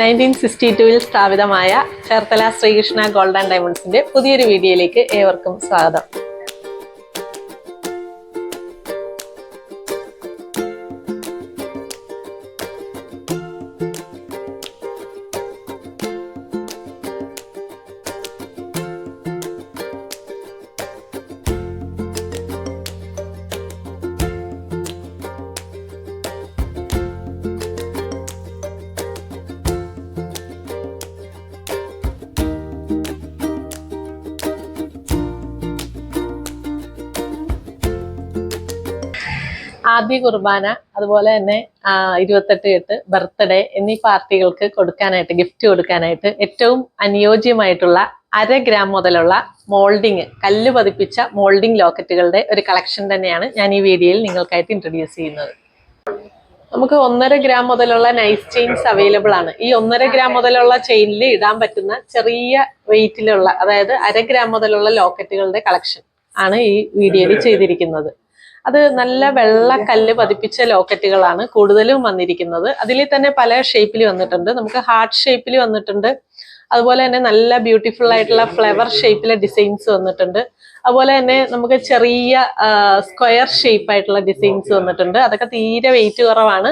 Nineteen sixty ടുവിൽ സ്ഥാപിതമായ Cherthala Sreekrishna gold and ഡയമണ്ട്സിന്റെ പുതിയൊരു വീഡിയോയിലേക്ക് ഏവർക്കും സ്വാഗതം. ആദ്യ കുർബാന അതുപോലെ തന്നെ ഇരുപത്തെട്ട് എട്ട് ബർത്ത്ഡേ എന്നീ പാർട്ടികൾക്ക് കൊടുക്കാനായിട്ട് ഗിഫ്റ്റ് കൊടുക്കാനായിട്ട് ഏറ്റവും അനുയോജ്യമായിട്ടുള്ള അര ഗ്രാം മുതലുള്ള മോൾഡിങ് കല്ല് പതിപ്പിച്ച മോൾഡിങ് ലോക്കറ്റുകളുടെ ഒരു കളക്ഷൻ തന്നെയാണ് ഞാൻ ഈ വീഡിയോയിൽ നിങ്ങൾക്കായിട്ട് ഇൻട്രൊഡ്യൂസ് ചെയ്യുന്നത്. നമുക്ക് ഒന്നര ഗ്രാം മുതലുള്ള നൈസ് ചെയിൻസ് അവൈലബിൾ ആണ്. ഈ ഒന്നര ഗ്രാം മുതലുള്ള ചെയിനിൽ ഇടാൻ പറ്റുന്ന ചെറിയ വെയിറ്റിലുള്ള അതായത് അര ഗ്രാം മുതലുള്ള ലോക്കറ്റുകളുടെ കളക്ഷൻ ആണ് ഈ വീഡിയോയിൽ ചെയ്തിരിക്കുന്നത്. അത് നല്ല വെള്ള കല്ല് പതിപ്പിച്ച ലോക്കറ്റുകളാണ് കൂടുതലും വന്നിരിക്കുന്നത്. അതിൽ തന്നെ പല ഷേപ്പിൽ വന്നിട്ടുണ്ട്. നമുക്ക് ഹാർട്ട് ഷേപ്പിൽ വന്നിട്ടുണ്ട്. അതുപോലെ തന്നെ നല്ല ബ്യൂട്ടിഫുൾ ആയിട്ടുള്ള ഫ്ലവർ ഷേപ്പിലെ ഡിസൈൻസ് വന്നിട്ടുണ്ട്. അതുപോലെ തന്നെ നമുക്ക് ചെറിയ സ്ക്വയർ ഷേപ്പ് ആയിട്ടുള്ള ഡിസൈൻസ് വന്നിട്ടുണ്ട്. അതൊക്കെ തീരെ വെയിറ്റ് കുറവാണ്.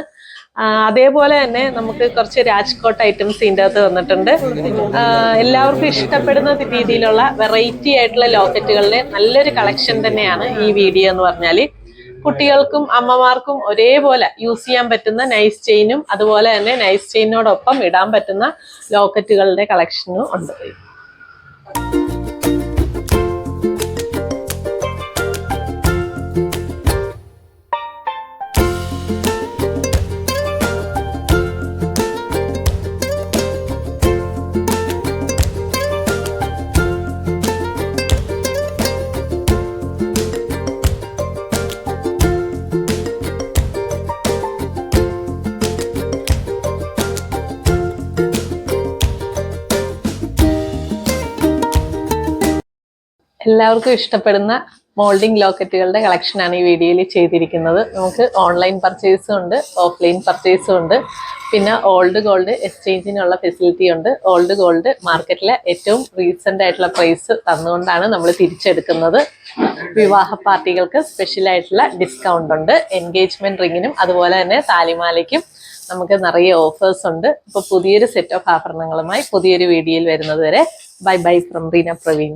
അതേപോലെ തന്നെ നമുക്ക് കുറച്ച് രാജ്കോട്ട് ഐറ്റംസ് ഇതിന്റെ അകത്ത് വന്നിട്ടുണ്ട്. എല്ലാവർക്കും ഇഷ്ടപ്പെടുന്ന രീതിയിലുള്ള വെറൈറ്റി ആയിട്ടുള്ള ലോക്കറ്റുകളിലെ നല്ലൊരു കളക്ഷൻ തന്നെയാണ് ഈ വീഡിയോ എന്ന് പറഞ്ഞാൽ കുട്ടികൾക്കും അമ്മമാർക്കും ഒരേപോലെ യൂസ് ചെയ്യാൻ പറ്റുന്ന നൈസ് ചെയിനും അതുപോലെ തന്നെ നൈസ് ചെയിനോടൊപ്പം ഇടാൻ പറ്റുന്ന ലോക്കറ്റുകളുടെ കളക്ഷനും ഉണ്ട്. എല്ലാവർക്കും ഇഷ്ടപ്പെടുന്ന മോൾഡിംഗ് ലോക്കറ്റുകളുടെ കളക്ഷനാണ് ഈ വീഡിയോയിൽ ചെയ്തിരിക്കുന്നത്. നമുക്ക് ഓൺലൈൻ പർച്ചേസും ഉണ്ട് ഓഫ്ലൈൻ പർച്ചേസും ഉണ്ട്. പിന്നെ ഓൾഡ് ഗോൾഡ് എക്സ്ചേഞ്ചിനുള്ള ഫെസിലിറ്റി ഉണ്ട്. ഓൾഡ് ഗോൾഡ് മാർക്കറ്റിലെ ഏറ്റവും റീസെന്റ് ആയിട്ടുള്ള പ്രൈസ് തന്നുകൊണ്ടാണ് നമ്മൾ തിരിച്ചെടുക്കുന്നത്. വിവാഹ പാർട്ടികൾക്ക് സ്പെഷ്യൽ ആയിട്ടുള്ള ഡിസ്കൗണ്ട് ഉണ്ട്. എൻഗേജ്മെന്റ് റിങ്ങിനും അതുപോലെ തന്നെ താലിമാലയ്ക്കും നമുക്ക് നിറയെ ഓഫേഴ്സ് ഉണ്ട്. ഇപ്പോൾ പുതിയൊരു സെറ്റ് ഓഫ് ആഭരണങ്ങളുമായി പുതിയൊരു വീഡിയോയിൽ വരുന്നത് വരെ. Bye bye from Reena Praveen